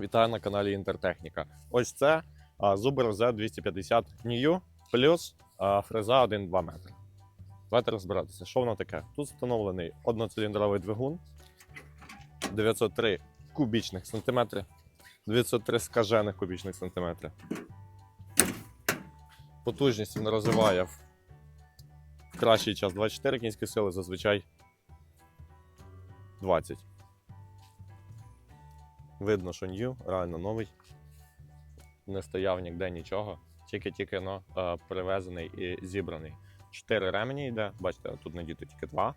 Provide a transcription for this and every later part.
Вітаю на каналі Інтертехніка. Ось це Zuber Z250 New плюс фреза 1,2 метри. Давайте розбиратися, що воно таке. Тут встановлений одноциліндровий двигун 903 кубічних сантиметри, 903 скажених кубічних сантиметри. Потужність він розвиває в кращий час 24 кінські сили, зазвичай 20. Видно, що нью, реально новий. Не стояв ніде нічого. Тільки-тільки ну, е, привезений і зібраний. Чотири ремені йде. Бачите, тут надіто тільки два.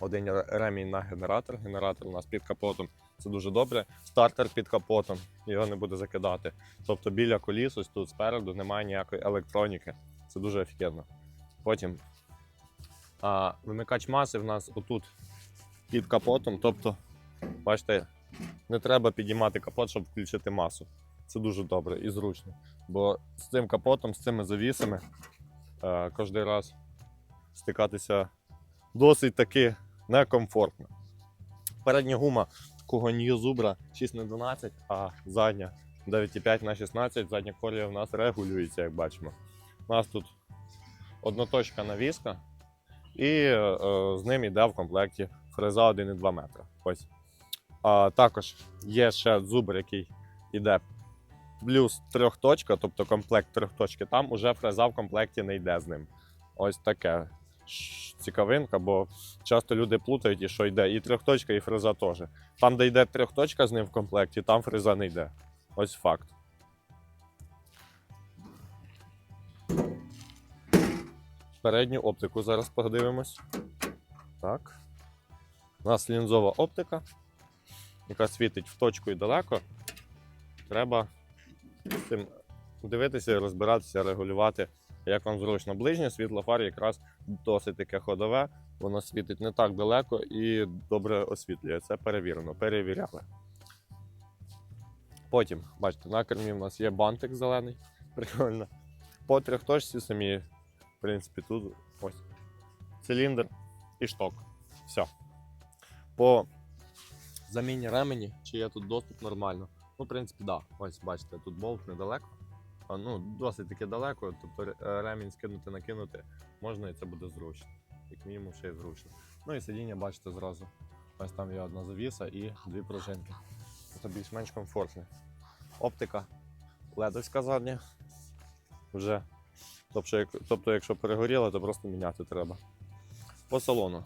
Один ремінь на генератор. Генератор у нас під капотом. Це дуже добре. Стартер під капотом, його не буде закидати. Тобто біля коліс, ось тут спереду немає ніякої електроніки. Це дуже офігенно. Потім а, вимикач маси в нас отут під капотом. Тобто, бачите, не треба підіймати капот, щоб включити масу. Це дуже добре і зручно. Бо з цим капотом, з цими завісами е, кожен раз стикатися досить таки некомфортно. Передня гума такого New Zubra 6 на 12, а задня 9,5 на 16. Задня колія в нас регулюється, як бачимо. У нас тут одноточка навіска, і е, з ним йде в комплекті фреза 1,2 метра. Ось. А, також є ще зубр, який йде плюс трьохточка, тобто комплект трьохточки. Там уже фреза в комплекті не йде з ним. Ось таке цікавинка, бо часто люди плутають, і що йде і трьохточка, і фреза теж. Там, де йде трьохточка з ним в комплекті, там фреза не йде. Ось факт. Передню оптику зараз подивимось. Так. У нас лінзова оптика, яка світить в точку і далеко. Треба з цим дивитися, розбиратися, регулювати, як вам зручно. Ближнє світло фар якраз досить таке ходове, воно світить не так далеко і добре освітлює. Це перевірено, перевіряли. Потім, бачите, на кермі в нас є бантик зелений. Прикольно. По трьохточці самі, в принципі, тут ось циліндр і шток. Все. По заміні ремені, чи є тут доступ нормально. Ну, в принципі. Да. Ось бачите, тут болт недалеко. А, ну, досить таки далеко, тобто ремінь скинути, накинути можна і це буде зручно. Як мінімум ще й зручно. Ну і сидіння, бачите, зразу. Ось там є одна завіса і дві пружинки. Це більш-менш комфортне. Оптика ледовська задня. Вже. Тобто, тобто, якщо перегоріло, то просто міняти треба. По салону.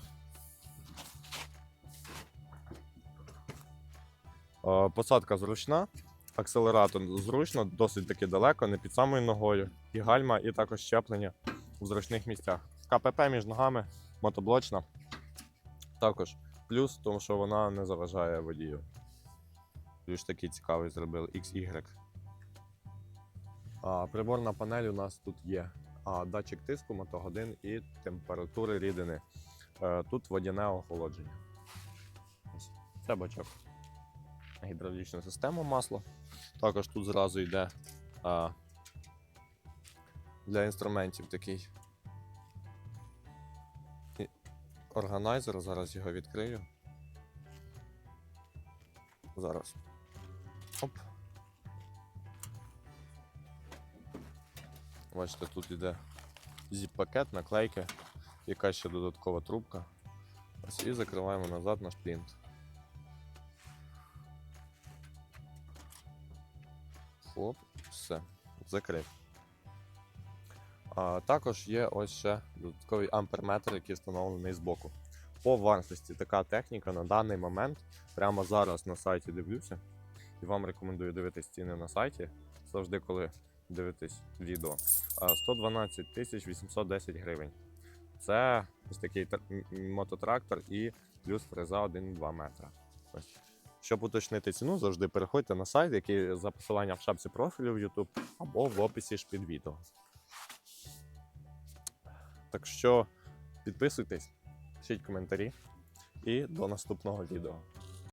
Посадка зручна, акселератор зручно, досить таки далеко, не під самою ногою. І гальма, і також щеплення в зручних місцях. КПП між ногами, мотоблочна. Також плюс, тому що вона не заважає водію. Ключ такий цікавий зробили XY. А, приборна панель у нас тут є. А, датчик тиску, мотогодин і температури рідини. Е, тут водяне охолодження. Це бачок. Гідравлічна система масло. Також тут зразу йде а, для інструментів такий органайзер. Зараз його відкрию. Зараз. Оп. Бачите, тут йде зіп-пакет, наклейки, яка ще додаткова трубка. Ось і закриваємо назад наш плінт. Хлоп, все, закрив. А, також є ось ще додатковий амперметр, який встановлений збоку. По вартості така техніка на даний момент, прямо зараз на сайті дивлюся, і вам рекомендую дивитись ціни на сайті, завжди коли дивитесь відео. 112 тисяч 810 гривень. Це ось такий мототрактор і плюс фреза 1,2 метра. Ось. Щоб уточнити ціну, завжди переходьте на сайт, який за посиланням в шапці профілю в YouTube або в описі ж під відео. Так що підписуйтесь, пишіть коментарі і до наступного відео.